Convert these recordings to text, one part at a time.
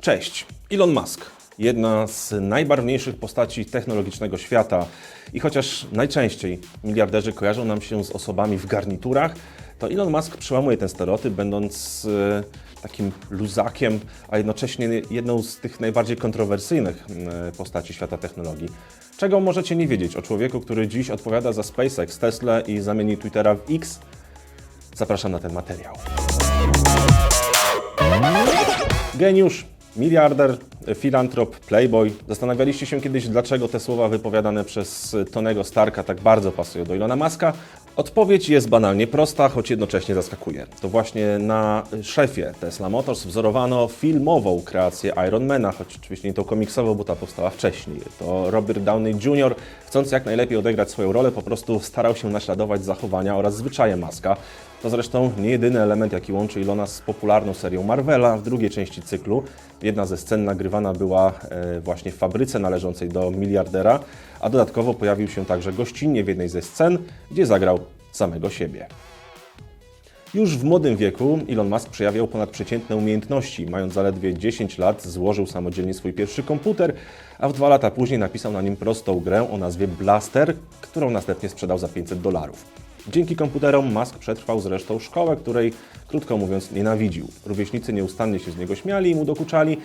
Cześć, Elon Musk. Jedna z najbarwniejszych postaci technologicznego świata. I chociaż najczęściej miliarderzy kojarzą nam się z osobami w garniturach, to Elon Musk przełamuje ten stereotyp, będąc e, takim luzakiem, a jednocześnie jedną z tych najbardziej kontrowersyjnych e, postaci świata technologii. Czego możecie nie wiedzieć o człowieku, który dziś odpowiada za SpaceX, Tesla i zamieni Twittera w X? Zapraszam na ten materiał. Geniusz, miliarder, filantrop, playboy. Zastanawialiście się kiedyś, dlaczego te słowa wypowiadane przez Tonego Starka tak bardzo pasują do Ilona Maska? Odpowiedź jest banalnie prosta, choć jednocześnie zaskakuje. To właśnie na szefie Tesla Motors wzorowano filmową kreację Ironmana, choć oczywiście nie tą komiksową, bo ta powstała wcześniej. To Robert Downey Jr., chcąc jak najlepiej odegrać swoją rolę, po prostu starał się naśladować zachowania oraz zwyczaje Maska. To zresztą nie jedyny element, jaki łączy Ilona z popularną serią Marvela w drugiej części cyklu. Jedna ze scen nagrywana była e, właśnie w fabryce należącej do miliardera, a dodatkowo pojawił się także gościnnie w jednej ze scen, gdzie zagrał samego siebie. Już w młodym wieku Elon Musk przejawiał ponadprzeciętne umiejętności. Mając zaledwie 10 lat, złożył samodzielnie swój pierwszy komputer, a w dwa lata później napisał na nim prostą grę o nazwie Blaster, którą następnie sprzedał za 500 dolarów. Dzięki komputerom Musk przetrwał zresztą szkołę, której, krótko mówiąc, nienawidził. Rówieśnicy nieustannie się z niego śmiali i mu dokuczali,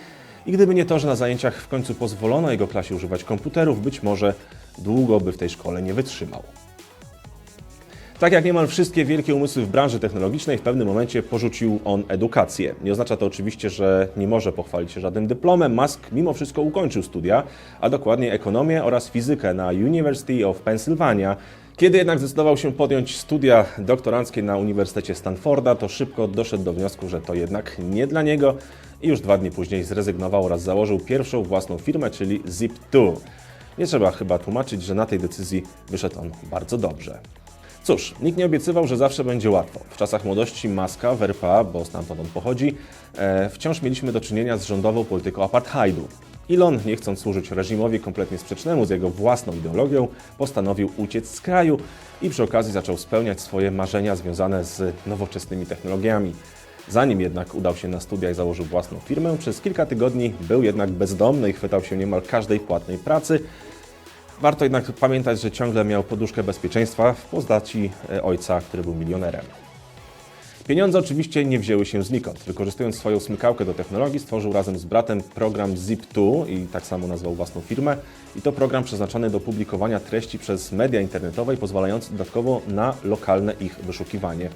i gdyby nie to, że na zajęciach w końcu pozwolono jego klasie używać komputerów, być może długo by w tej szkole nie wytrzymał. Tak jak niemal wszystkie wielkie umysły w branży technologicznej, w pewnym momencie porzucił on edukację. Nie oznacza to oczywiście, że nie może pochwalić się żadnym dyplomem. Musk mimo wszystko ukończył studia, a dokładnie ekonomię oraz fizykę na University of Pennsylvania. Kiedy jednak zdecydował się podjąć studia doktoranckie na Uniwersytecie Stanforda, to szybko doszedł do wniosku, że to jednak nie dla niego i już dwa dni później zrezygnował oraz założył pierwszą własną firmę, czyli Zip2. Nie trzeba chyba tłumaczyć, że na tej decyzji wyszedł on bardzo dobrze. Cóż, nikt nie obiecywał, że zawsze będzie łatwo. W czasach młodości Maska w RPA, bo stamtąd on pochodzi, e, wciąż mieliśmy do czynienia z rządową polityką apartheidu. Elon, nie chcąc służyć reżimowi kompletnie sprzecznemu z jego własną ideologią, postanowił uciec z kraju i przy okazji zaczął spełniać swoje marzenia związane z nowoczesnymi technologiami. Zanim jednak udał się na studia i założył własną firmę, przez kilka tygodni był jednak bezdomny i chwytał się niemal każdej płatnej pracy, Warto jednak pamiętać, że ciągle miał poduszkę bezpieczeństwa w postaci e, ojca, który był milionerem. Pieniądze oczywiście nie wzięły się znikąd. Wykorzystując swoją smykałkę do technologii, stworzył razem z bratem program Zip2 i tak samo nazwał własną firmę. I to program przeznaczony do publikowania treści przez media internetowe i pozwalający dodatkowo na lokalne ich wyszukiwanie.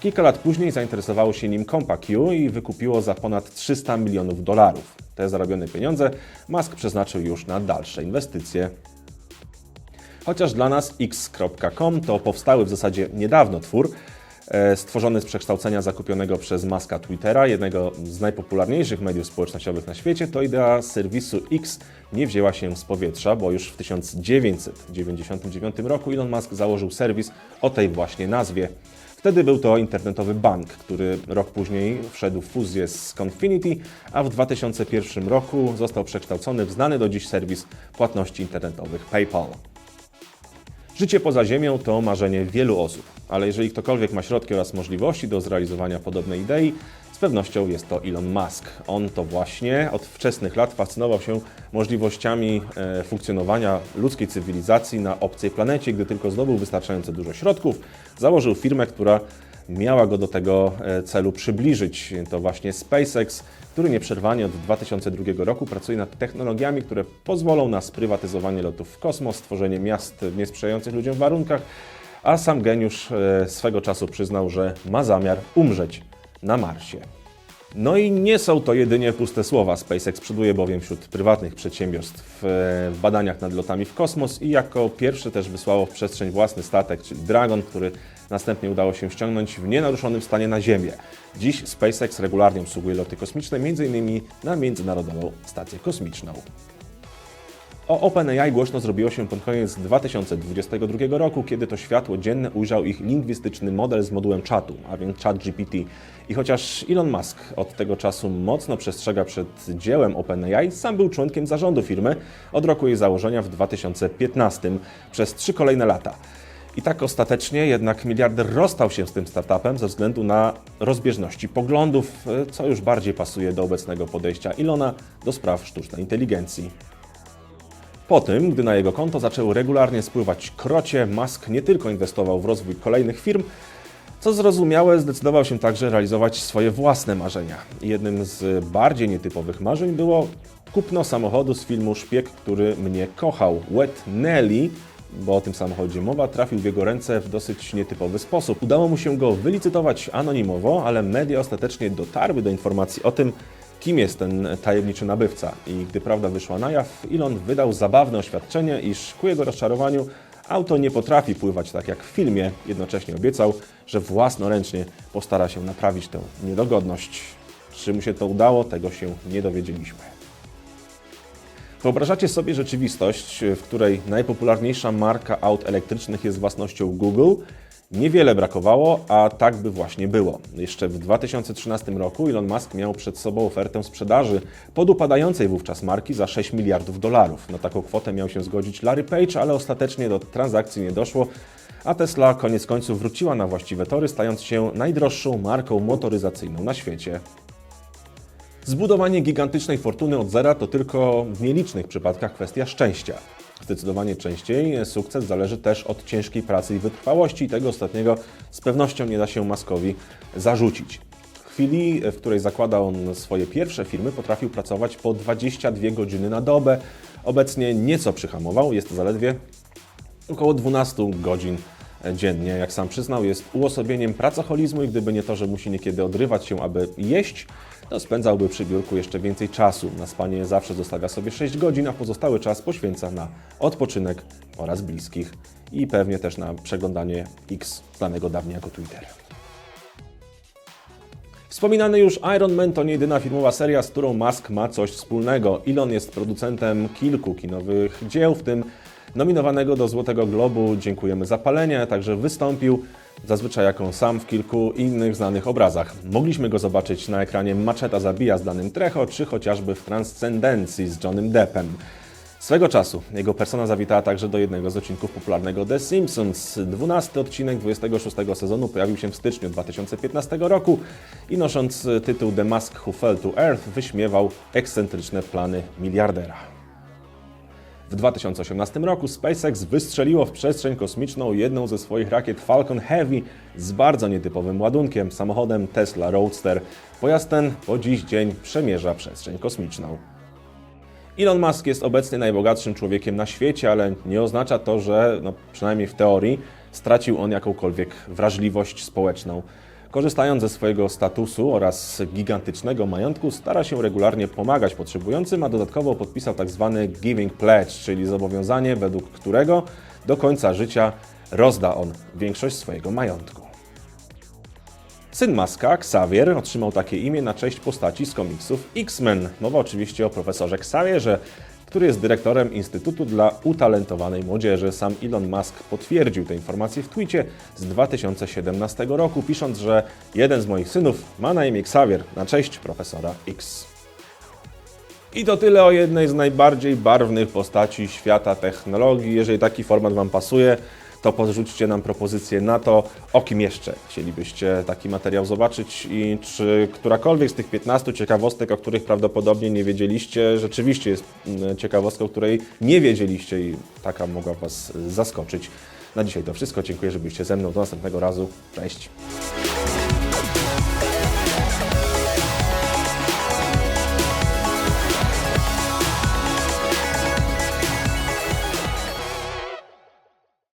Kilka lat później zainteresowało się nim CompaQ i wykupiło za ponad 300 milionów dolarów. Te zarobione pieniądze Musk przeznaczył już na dalsze inwestycje. Chociaż dla nas x.com to powstały w zasadzie niedawno twór, e, stworzony z przekształcenia zakupionego przez Maska Twittera, jednego z najpopularniejszych mediów społecznościowych na świecie, to idea serwisu X nie wzięła się z powietrza, bo już w 1999 roku Elon Musk założył serwis o tej właśnie nazwie. Wtedy był to internetowy bank, który rok później wszedł w fuzję z Confinity, a w 2001 roku został przekształcony w znany do dziś serwis płatności internetowych PayPal. Życie poza Ziemią to marzenie wielu osób, ale jeżeli ktokolwiek ma środki oraz możliwości do zrealizowania podobnej idei, z pewnością jest to Elon Musk. On to właśnie od wczesnych lat fascynował się możliwościami e, funkcjonowania ludzkiej cywilizacji na obcej planecie. Gdy tylko zdobył wystarczająco dużo środków, założył firmę, która miała go do tego e, celu przybliżyć. To właśnie SpaceX, który nieprzerwanie od 2002 roku pracuje nad technologiami, które pozwolą na sprywatyzowanie lotów w kosmos, stworzenie miast w niesprzyjających ludziom warunkach, a sam geniusz e, swego czasu przyznał, że ma zamiar umrzeć na Marsie. No i nie są to jedynie puste słowa. SpaceX przoduje bowiem wśród prywatnych przedsiębiorstw w badaniach nad lotami w kosmos i jako pierwszy też wysłało w przestrzeń własny statek, czyli Dragon, który następnie udało się ściągnąć w nienaruszonym stanie na Ziemię. Dziś SpaceX regularnie obsługuje loty kosmiczne, m.in. na Międzynarodową Stację Kosmiczną. O OpenAI głośno zrobiło się pod koniec 2022 roku, kiedy to światło dzienne ujrzał ich lingwistyczny model z modułem czatu, a więc ChatGPT. I chociaż Elon Musk od tego czasu mocno przestrzega przed dziełem OpenAI, sam był członkiem zarządu firmy od roku jej założenia w 2015 przez trzy kolejne lata. I tak ostatecznie jednak miliarder rozstał się z tym startupem ze względu na rozbieżności poglądów, e, co już bardziej pasuje do obecnego podejścia Ilona do spraw sztucznej inteligencji. Po tym, gdy na jego konto zaczęły regularnie spływać krocie, Musk nie tylko inwestował w rozwój kolejnych firm, co zrozumiałe, zdecydował się także realizować swoje własne marzenia. Jednym z bardziej nietypowych marzeń było kupno samochodu z filmu Szpieg, który mnie kochał. Wet Nelly, bo o tym samochodzie mowa, trafił w jego ręce w dosyć nietypowy sposób. Udało mu się go wylicytować anonimowo, ale media ostatecznie dotarły do informacji o tym, kim jest ten tajemniczy nabywca. I gdy prawda wyszła na jaw, Elon wydał zabawne oświadczenie, iż ku jego rozczarowaniu auto nie potrafi pływać tak jak w filmie. Jednocześnie obiecał, że własnoręcznie postara się naprawić tę niedogodność. Czy mu się to udało, tego się nie dowiedzieliśmy. Wyobrażacie sobie rzeczywistość, w której najpopularniejsza marka aut elektrycznych jest własnością Google? Niewiele brakowało, a tak by właśnie było. Jeszcze w 2013 roku Elon Musk miał przed sobą ofertę sprzedaży podupadającej wówczas marki za 6 miliardów dolarów. Na taką kwotę miał się zgodzić Larry Page, ale ostatecznie do transakcji nie doszło, a Tesla koniec końców wróciła na właściwe tory, stając się najdroższą marką motoryzacyjną na świecie. Zbudowanie gigantycznej fortuny od zera to tylko w nielicznych przypadkach kwestia szczęścia. Zdecydowanie częściej sukces zależy też od ciężkiej pracy i wytrwałości i tego ostatniego z pewnością nie da się Maskowi zarzucić. W chwili, w której zakładał on swoje pierwsze firmy, potrafił pracować po 22 godziny na dobę. Obecnie nieco przyhamował, jest to zaledwie około 12 godzin dziennie. Jak sam przyznał, jest uosobieniem pracoholizmu i gdyby nie to, że musi niekiedy odrywać się, aby jeść, to spędzałby przy biurku jeszcze więcej czasu. Na spanie zawsze zostawia sobie 6 godzin, a pozostały czas poświęca na odpoczynek oraz bliskich i pewnie też na przeglądanie X, znanego dawniej jako Twitter. Wspominany już Iron Man to nie jedyna filmowa seria, z którą Musk ma coś wspólnego. Elon jest producentem kilku kinowych dzieł, w tym nominowanego do Złotego Globu Dziękujemy za palenie, także wystąpił zazwyczaj jako sam w kilku innych znanych obrazach. Mogliśmy go zobaczyć na ekranie Maczeta zabija z danym Trecho, czy chociażby w Transcendencji z Johnem Deppem. Swego czasu jego persona zawitała także do jednego z odcinków popularnego The Simpsons. 12 odcinek 26 sezonu pojawił się w styczniu 2015 roku i nosząc tytuł The Mask Who Fell to Earth wyśmiewał ekscentryczne plany miliardera. W 2018 roku SpaceX wystrzeliło w przestrzeń kosmiczną jedną ze swoich rakiet Falcon Heavy z bardzo nietypowym ładunkiem, samochodem Tesla Roadster. Pojazd ten po dziś dzień przemierza przestrzeń kosmiczną. Elon Musk jest obecnie najbogatszym człowiekiem na świecie, ale nie oznacza to, że, no, przynajmniej w teorii, stracił on jakąkolwiek wrażliwość społeczną. Korzystając ze swojego statusu oraz gigantycznego majątku, stara się regularnie pomagać potrzebującym, a dodatkowo podpisał tzw. Giving Pledge, czyli zobowiązanie, według którego do końca życia rozda on większość swojego majątku. Syn Maska, Xavier, otrzymał takie imię na cześć postaci z komiksów X-Men. Mowa oczywiście o profesorze Xavierze, który jest dyrektorem Instytutu dla Utalentowanej Młodzieży. Sam Elon Musk potwierdził te informacje w twicie z 2017 roku, pisząc, że jeden z moich synów ma na imię Xavier na cześć profesora X. I to tyle o jednej z najbardziej barwnych postaci świata technologii. Jeżeli taki format Wam pasuje, to podrzućcie nam propozycję na to, o kim jeszcze chcielibyście taki materiał zobaczyć i czy którakolwiek z tych 15 ciekawostek, o których prawdopodobnie nie wiedzieliście, rzeczywiście jest mm, ciekawostką, której nie wiedzieliście i taka mogła Was zaskoczyć. Na dzisiaj to wszystko. Dziękuję, że byliście ze mną. Do następnego razu. Cześć.